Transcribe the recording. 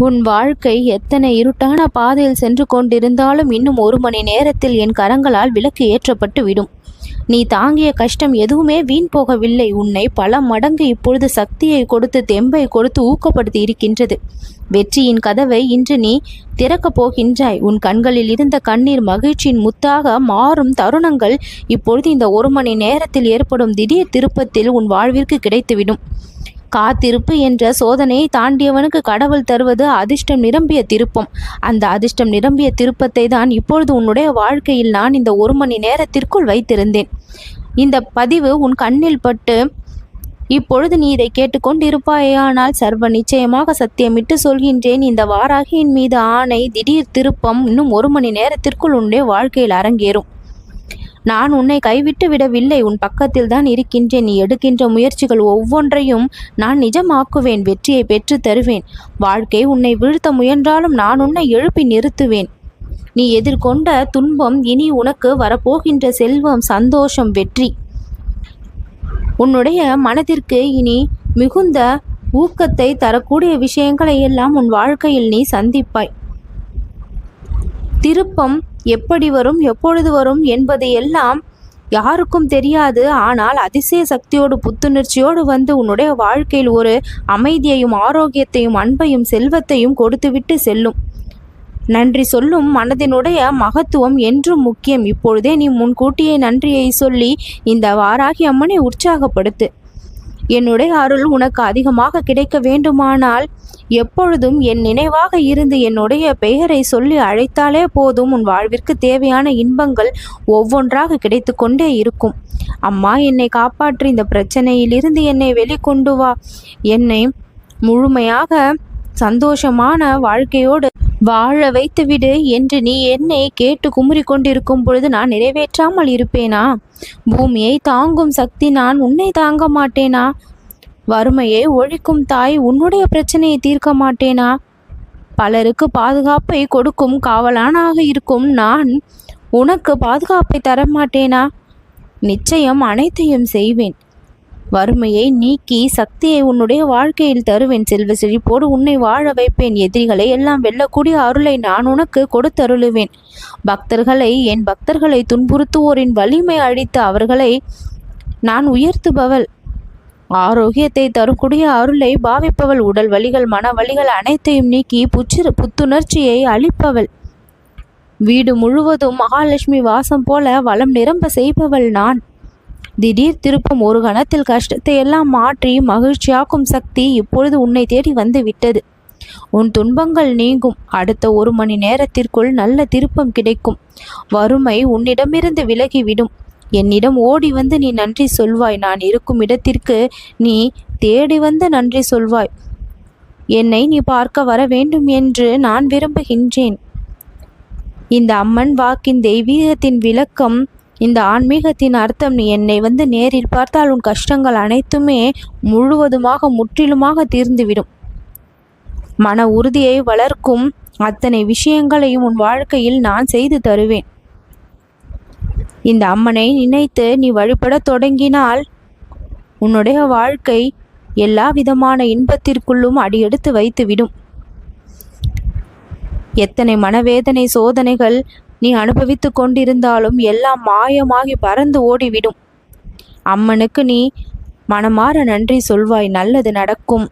உன் வாழ்க்கை எத்தனை இருட்டான பாதையில் சென்று கொண்டிருந்தாலும் இன்னும் ஒரு மணி நேரத்தில் என் கரங்களால் விளக்கு ஏற்றப்பட்டு விடும். நீ தாங்கிய கஷ்டம் எதுவுமே வீண் போகவில்லை. உன்னை பல மடங்கு இப்பொழுது சக்தியை கொடுத்து தெம்பை கொடுத்து ஊக்கப்படுத்தி இருக்கின்றது. வெற்றியின் கதவை இன்று நீ திறக்கப் போகின்றாய். உன் கண்களில் இருந்த கண்ணீர் மகிழ்ச்சியின் முத்தாக மாறும் தருணங்கள் இப்பொழுது இந்த ஒரு மணி நேரத்தில் ஏற்படும் திடீர் திருப்பத்தில் உன் வாழ்விற்கு கிடைத்துவிடும். காத்திருப்பு என்ற சோதனையை தாண்டியவனுக்கு கடவுள் தருவது அதிர்ஷ்டம் நிரம்பிய திருப்பம். அந்த அதிர்ஷ்டம் நிரம்பிய திருப்பத்தை தான் இப்பொழுது உன்னுடைய வாழ்க்கையில் நான் இந்த ஒரு மணி நேரத்திற்குள் வைத்திருந்தேன். இந்த பதிவு உன் கண்ணில் பட்டு இப்பொழுது நீ இதை கேட்டுக்கொண்டிருப்பாயானால் சர்வ நிச்சயமாக சத்தியமிட்டு சொல்கின்றேன் இந்த வாராகியின் மீது ஆணை திடீர் திருப்பம் இன்னும் ஒரு மணி நேரத்திற்குள் உன்னுடைய வாழ்க்கையில் அரங்கேறும். நான் உன்னை கைவிட்டு விடவில்லை. உன் பக்கத்தில் தான் இருக்கின்றேன். நீ எடுக்கின்ற முயற்சிகள் ஒவ்வொன்றையும் நான் நிஜமாக்குவேன். வெற்றியை பெற்று தருவேன். வாழ்க்கை உன்னை வீழ்த்த முயன்றாலும் நான் உன்னை எழுப்பி நிறுத்துவேன். நீ எதிர்கொண்ட துன்பம் இனி உனக்கு வரப்போகின்ற செல்வம் சந்தோஷம் வெற்றி. உன்னுடைய மனதிற்கு இனி மிகுந்த ஊக்கத்தை தரக்கூடிய விஷயங்களை எல்லாம் உன் வாழ்க்கையில் நீ சந்திப்பாய். திருப்பம் எப்படி வரும் எப்பொழுது வரும் என்பது எல்லாம் யாருக்கும் தெரியாது. ஆனால் அதிசய சக்தியோடு புத்துணர்ச்சியோடு வந்து உன்னுடைய வாழ்க்கையில் ஒரு அமைதியையும் ஆரோக்கியத்தையும் அன்பையும் செல்வத்தையும் கொடுத்துவிட்டு செல்லும். நன்றி சொல்லும் மனதினுடைய மகத்துவம் என்றும் முக்கியம். இப்பொழுதே நீ முன்கூட்டியே நன்றியை சொல்லி இந்த வாராகி அம்மனை உற்சாகப்படுத்து. என்னுடைய அருள் உனக்கு அதிகமாக கிடைக்க வேண்டுமானால் எப்பொழுதும் என் நினைவாக இருந்து என்னுடைய பெயரை சொல்லி அழைத்தாலே போதும். உன் வாழ்விற்கு தேவையான இன்பங்கள் ஒவ்வொன்றாக கிடைத்து கொண்டே இருக்கும். அம்மா என்னை காப்பாற்றி. இந்த பிரச்சனையிலிருந்து என்னை வெளிக்கொண்டு வா. என்னை முழுமையாக சந்தோஷமான வாழ்க்கையோடு வாழ வைத்துவிடு என்று நீ என்னை கேட்டு குமுறி கொண்டிருக்கும் பொழுது நான் நிறைவேற்றாமல் இருப்பேனா? பூமியை தாங்கும் சக்தி நான் உன்னை தாங்க மாட்டேனா? வறுமையை ஒழிக்கும் தாய் உன்னுடைய பிரச்சனையை தீர்க்க மாட்டேனா? பலருக்கு பாதுகாப்பை கொடுக்கும் காவலானாக இருக்கும் நான் உனக்கு பாதுகாப்பை தர மாட்டேனா? நிச்சயம் அனைத்தையும் செய்வேன். வறுமையை நீக்கி சக்தியை உன்னுடைய வாழ்க்கையில் தருவேன் செல்வ செழிப்போடு உன்னை வாழ வைப்பேன். எதிரிகளை எல்லாம் வெல்லக்கூடிய அருளை நான் உனக்கு கொடுத்தருளுவேன். பக்தர்களை என் பக்தர்களை துன்புறுத்துவோரின் வலிமை அழித்து அவர்களை நான் உயர்த்துபவள். ஆரோக்கியத்தை தரக்கூடிய அருளை பாவிப்பவள். உடல் வலிகள் மன வலிகள் அனைத்தையும் நீக்கி புச்சிறு புத்துணர்ச்சியை அளிப்பவள். வீடு முழுவதும் மகாலட்சுமி வாசம் போல வளம் நிரம்ப செய்பவள் நான். திடீர் திருப்பம் ஒரு கணத்தில் கஷ்டத்தை எல்லாம் மாற்றி மகிழ்ச்சியாக்கும் சக்தி இப்பொழுது உன்னை தேடி வந்து விட்டது. உன் துன்பங்கள் நீங்கும். அடுத்த ஒரு மணி நேரத்திற்குள் நல்ல திருப்பம் கிடைக்கும். வறுமை உன்னிடமிருந்து விலகிவிடும். என்னிடம் ஓடி வந்து நீ நன்றி சொல்வாய். நான் இருக்கும் இடத்திற்கு நீ தேடி வந்து நன்றி சொல்வாய். என்னை நீ பார்க்க வர வேண்டும் என்று நான் விரும்புகின்றேன். இந்த அம்மன் வாக்கின் தெய்வீகத்தின் விளக்கம் இந்த ஆன்மீகத்தின் அர்த்தம் நீ என்னை வந்து நேரில் பார்த்தால் உன் கஷ்டங்கள் அனைத்துமே முழுவதுமாக முற்றிலுமாக தீர்ந்துவிடும். மன உறுதியை வளர்க்கும் அத்தனை விஷயங்களையும் உன் வாழ்க்கையில் நான் செய்து தருவேன். இந்த அம்மனை நினைத்து நீ வழிபட தொடங்கினால் உன்னுடைய வாழ்க்கை எல்லா விதமான இன்பத்திற்குள்ளும் அடியெடுத்து வைத்துவிடும். எத்தனை மனவேதனை சோதனைகள் நீ அனுபவித்து கொண்டிருந்தாலும் எல்லாம் மாயமாகி பறந்து ஓடிவிடும். அம்மனுக்கு நீ மனமாற நன்றி சொல்வாய் நல்லது நடக்கும்.